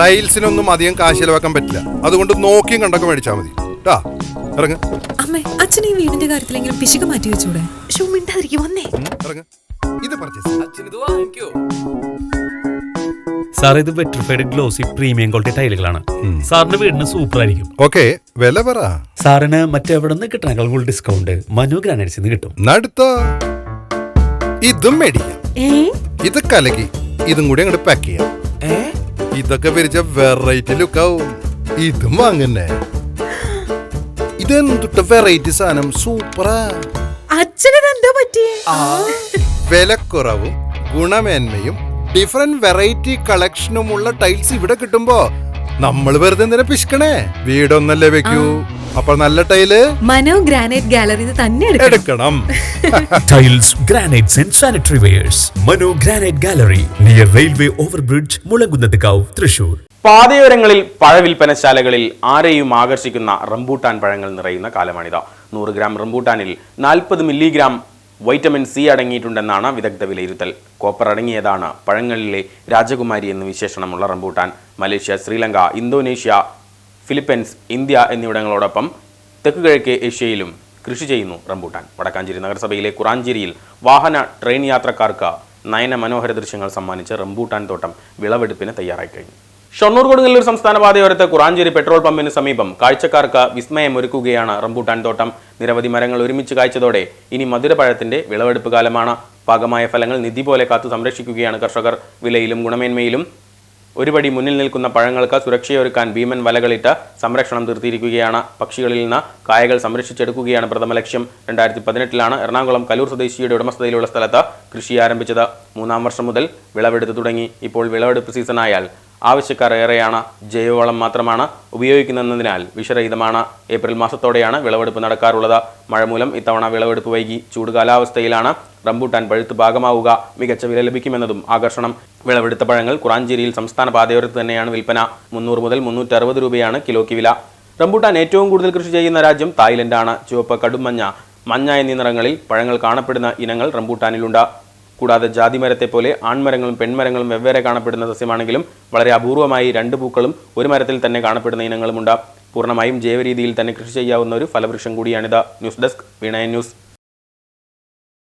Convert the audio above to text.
ടൈൽസിനൊന്നും അധികം കാശ് ചെലവാക്കാൻ പറ്റില്ല. അതുകൊണ്ട് നോക്കിയും കണ്ടൊക്കെ മേടിച്ചാൽ മതി. ട്ടാ ഇറങ്ങ്. അമ്മേ അച്ഛൻ ഈ വീടിന്റെ കാര്യത്തിലെങ്കിലും പിശുക്ക് മാറ്റി വെച്ചൂടെ? ഷോ മിണ്ടാതിരിക്കും വന്നേ. ഇറങ്ങ്. ഇത് പർച്ചേസ് സാർ ഇത് വെട്രിഫൈഡ് ഗ്ലോസി പ്രീമിയം ക്വാളിറ്റി ടൈലുകളാണ്. സാറിന്റെ വീടിന് സൂപ്പർ ആയിരിക്കും. ഓക്കെ വില പറ. സാറിന് മറ്റെവിടെ നിന്ന് കിട്ടണേക്കാൾ കൂടുതൽ ഡിസ്കൗണ്ട് മനു ഗ്രാനൈറ്റ്സിൽ നിന്ന് കിട്ടും. നടുത്തോ. ഇതും മേടിക്കാം. ഇത് കലകി ഇതും കൂടി അങ്ങോട്ട് പാക്ക് ചെയ്യാം. ഇതൊക്കെ പിരിച്ച വെറൈറ്റി ലുക്കാവും ഇതും വാങ്ങന്നെ. ഇതെന്തുട്ട വെറൈറ്റി സാധനം? സൂപ്പറാ. അച്ഛനെന്താ പറ്റിയേ? വിലക്കുറവും ഗുണമേന്മയും ഡിഫറെന്റ് വെറൈറ്റി കളക്ഷനുമുള്ള ടൈൽസ് ഇവിടെ കിട്ടുമ്പോ നമ്മൾ വെറുതെ എന്തിനാ പിശിക്കണേ? വീടൊന്നല്ലേ വെക്കൂ. അപ്പൊ നല്ല ടൈൽ മനോ ഗ്രാനൈറ്റ് ഗാലറി തന്നെ എടുക്കണം. എടുക്കണം. Tiles granites and sanitary wares Mano granite gallery near railway overbridge Mulankunnathukavu Thrissur. പാതയോരങ്ങളിൽ പഴവിൽപ്പനശാലകളിൽ ആരെയും ആകർഷിക്കുന്ന റംബൂട്ടാൻ പഴങ്ങൾ നിറയുന്ന കാലമാണിത്. നൂറ് ഗ്രാം റംബൂട്ടാനിൽ നാൽപ്പത് മില്ലിഗ്രാം വൈറ്റമിൻ സി അടങ്ങിയിട്ടുണ്ടെന്നാണ് വിദഗ്ധ വിലയിരുത്തൽ. കോപ്പർ അടങ്ങിയതാണ് പഴങ്ങളിലെ രാജകുമാരി എന്ന് വിശേഷണമുള്ള rambutan. Malaysia Sri Lanka Indonesia Philippines India എന്നിവിടങ്ങളോടൊപ്പം തെക്ക് കിഴക്കേ ഏഷ്യയിലും കൃഷി ചെയ്യുന്നു റംബൂട്ടാൻ. വടക്കാഞ്ചേരി നഗരസഭയിലെ കുറാഞ്ചേരിയിൽ വാഹന ട്രെയിൻ യാത്രക്കാർക്ക് നയന മനോഹര ദൃശ്യങ്ങൾ സമ്മാനിച്ച് റംബൂട്ടാൻ തോട്ടം വിളവെടുപ്പിന് തയ്യാറായി കഴിഞ്ഞു. ഷൊർണൂർ കൊടുങ്ങല്ലൂർ സംസ്ഥാന പാതയോരത്ത് കുറാഞ്ചേരി പെട്രോൾ പമ്പിന് സമീപം കാഴ്ചക്കാർക്ക് വിസ്മയം ഒരുക്കുകയാണ് റംബൂട്ടാൻ തോട്ടം. നിരവധി മരങ്ങൾ ഒരുമിച്ച് കായ്ച്ചതോടെ ഇനി മധുരപഴത്തിന്റെ വിളവെടുപ്പ് കാലമാണ്. പാകമായ ഫലങ്ങൾ നിധി പോലെ കാത്തു സംരക്ഷിക്കുകയാണ് കർഷകർ. വിലയിലും ഗുണമേന്മയിലും ഒരുപടി മുന്നിൽ നിൽക്കുന്ന പഴങ്ങൾക്ക് സുരക്ഷയൊരുക്കാൻ ഭീമൻ വലകളിട്ട് സംരക്ഷണം തീർത്തിയിരിക്കുകയാണ് പക്ഷികളിൽ നിന്ന് കായകൾ സംരക്ഷിച്ചെടുക്കുകയാണ് പ്രഥമ ലക്ഷ്യം. രണ്ടായിരത്തി പതിനെട്ടിലാണ് എറണാകുളം കലൂർ സ്വദേശിയുടെ ഉടമസ്ഥതയിലുള്ള സ്ഥലത്ത് കൃഷി ആരംഭിച്ചത്. മൂന്നാം വർഷം മുതൽ വിളവെടുത്ത് തുടങ്ങി. ഇപ്പോൾ വിളവെടുപ്പ് സീസണായാൽ ആവശ്യക്കാർ ഏറെയാണ്. ജൈവവളം മാത്രമാണ് ഉപയോഗിക്കുന്നതിനാൽ വിഷരഹിതമാണ്. ഏപ്രിൽ മാസത്തോടെയാണ് വിളവെടുപ്പ് നടക്കാറുള്ളത്. മഴ മൂലം ഇത്തവണ വിളവെടുപ്പ് വൈകി. ചൂട് കാലാവസ്ഥയിലാണ് റംബൂട്ടാൻ പഴുത്ത് ഭാഗമാവുക മികച്ച വില ലഭിക്കുമെന്നതും ആകർഷണം. വിളവെടുത്ത പഴങ്ങൾ കുറാഞ്ചേരിയിൽ സംസ്ഥാന പാതയോരത്ത് തന്നെയാണ് വിൽപ്പന. മുന്നൂറ് മുതൽ മുന്നൂറ്ററുപത് രൂപയാണ് കിലോയ്ക്ക് വില. റംബൂട്ടാൻ ഏറ്റവും കൂടുതൽ കൃഷി ചെയ്യുന്ന രാജ്യം തായ്ലൻഡാണ്. ചുവപ്പ് കടുമഞ്ഞ മഞ്ഞ എന്നീ നിറങ്ങളിൽ പഴങ്ങൾ കാണപ്പെടുന്ന ഇനങ്ങൾ റംബൂട്ടാനിലുണ്ട്. കൂടാതെ ജാതിമരത്തെ പോലെ ആൺമരങ്ങളും പെൺമരങ്ങളും വെവ്വേറെ കാണപ്പെടുന്ന സസ്യമാണെങ്കിലും വളരെ അപൂർവമായി രണ്ട് പൂക്കളും ഒരു മരത്തിൽ തന്നെ കാണപ്പെടുന്ന ഇനങ്ങളുമുണ്ട്. പൂർണമായും ജൈവരീതിയിൽ തന്നെ കൃഷി ചെയ്യാവുന്ന ഒരു ഫലവൃക്ഷം കൂടിയാണിത്. ന്യൂസ് ഡെസ്ക് വീണയൻ ന്യൂസ്.